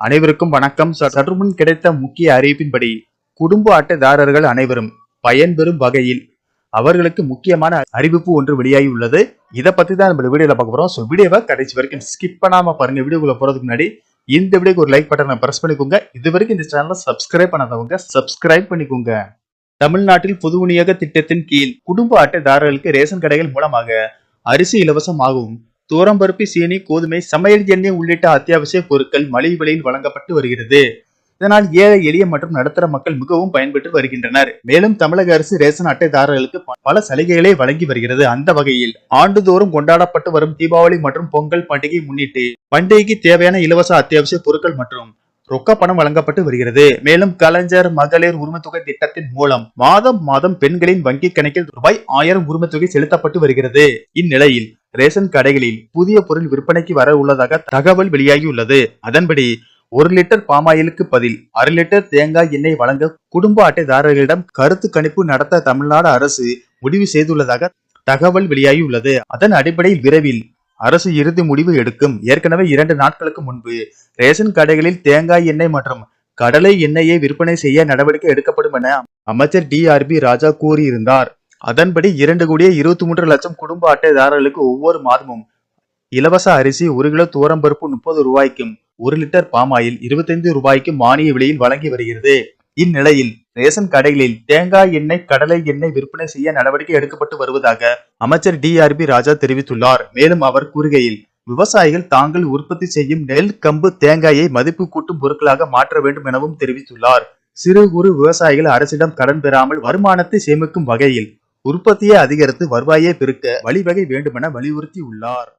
அனைவருக்கும் வணக்கம். சற்றுமுன் சற்று முன் கிடைத்த முக்கிய அறிவிப்பின்படி குடும்ப அட்டைதாரர்கள் அனைவரும் பயன்பெறும் வகையில் அவர்களுக்கு முக்கியமான அறிவிப்பு ஒன்று வெளியாகி உள்ளது இதை பத்தி தான் நம்ம வீடியோல பார்க்க போறோம். ஸோ வீடியோவை கடைசி வரைக்கும் ஸ்கிப் பண்ணாம பாருங்க. வீடியோக்குள்ள போறதுக்கு முன்னாடி இந்த வீடியோக்கு ஒரு லைக் பட்டனை பிரஸ் பண்ணிக்கோங்க. இது வரைக்கும் இந்த சேனலை சப்ஸ்கிரைப் பண்ணாதவங்க சப்ஸ்கிரைப் பண்ணிக்கோங்க. தமிழ்நாட்டில் பொது விநியோக திட்டத்தின் கீழ் குடும்ப அட்டைதாரர்களுக்கு ரேஷன் கடைகள் மூலமாக அரிசி இலவசமாகவும் தூரம்பருப்பு சீனி கோதுமை சமையல் எண்ணெய் உள்ளிட்ட அத்தியாவசிய பொருட்கள் மலிவு விலையில் வழங்கப்பட்டு வருகிறது. இதனால் ஏழை எளிய மற்றும் நடுத்தர மக்கள் மிகவும் பயன்பெற்று வருகின்றனர். மேலும் தமிழக அரசு ரேசன் அட்டைதாரர்களுக்கு பல சலுகைகளை வழங்கி வருகிறது. அந்த வகையில் ஆண்டுதோறும் கொண்டாடப்பட்டு வரும் தீபாவளி மற்றும் பொங்கல் பண்டிகை முன்னிட்டு பண்டிகைக்கு தேவையான இலவச அத்தியாவசிய பொருட்கள் மற்றும் ரொக்க பணம் வழங்கப்பட்டு வருகிறது. மேலும் கலைஞர் மகளிர் உரிமத்தொகை திட்டத்தின் மூலம் மாதம் மாதம் பெண்களின் வங்கி கணக்கில் ரூபாய் ஆயிரம் உரிமத்தொகை செலுத்தப்பட்டு வருகிறது. இந்நிலையில் ரேஷன் கடைகளில் புதிய பொருள் விற்பனைக்கு வர உள்ளதாக தகவல் வெளியாகியுள்ளது. அதன்படி ஒரு லிட்டர் பாமாயிலுக்கு பதில் அரை லிட்டர் தேங்காய் எண்ணெய் வழங்க குடும்ப அட்டைதாரர்களிடம் கருத்து கணிப்பு நடத்த தமிழ்நாடு அரசு முடிவு செய்துள்ளதாக தகவல் வெளியாகியுள்ளது. அதன் அடிப்படையில் விரைவில் அரசு இறுதி முடிவு எடுக்கும். ஏற்கனவே இரண்டு நாட்களுக்கு முன்பு ரேஷன் கடைகளில் தேங்காய் எண்ணெய் மற்றும் கடலை எண்ணெயை விற்பனை செய்ய நடவடிக்கை எடுக்கப்படும் என அமைச்சர் டிஆர்பி ராஜா கூறியிருந்தார். அதன்படி இரண்டு கோடியே இருபத்தி மூன்று லட்சம் குடும்ப அட்டைதாரர்களுக்கு ஒவ்வொரு மாதமும் இலவச அரிசி ஒரு கிலோ துவரம்பருப்பு முப்பது ரூபாய்க்கும் ஒரு லிட்டர் பாமாயில் இருபத்தைந்து ரூபாய்க்கும் மானிய விலையில் வழங்கி வருகிறது. இந்நிலையில் ரேஷன் கடைகளில் தேங்காய் எண்ணெய் கடலை எண்ணெய் விற்பனை செய்ய நடவடிக்கை எடுக்கப்பட்டு வருவதாக அமைச்சர் டிஆர்பி ராஜா தெரிவித்துள்ளார். மேலும் அவர் கூறுகையில் விவசாயிகள் தாங்கள் உற்பத்தி செய்யும் நெல் கம்பு தேங்காயை மதிப்பு கூட்டும் பொருட்களாக மாற்ற வேண்டும் எனவும் தெரிவித்துள்ளார். சிறு குறு விவசாயிகள் அரசிடம் கடன் பெறாமல் வருமானத்தை சேமிக்கும் வகையில் உற்பத்தியை அதிகரித்து வருவாயை பெருக்க வழிவகை வேண்டுமென வலியுறுத்தி உள்ளார்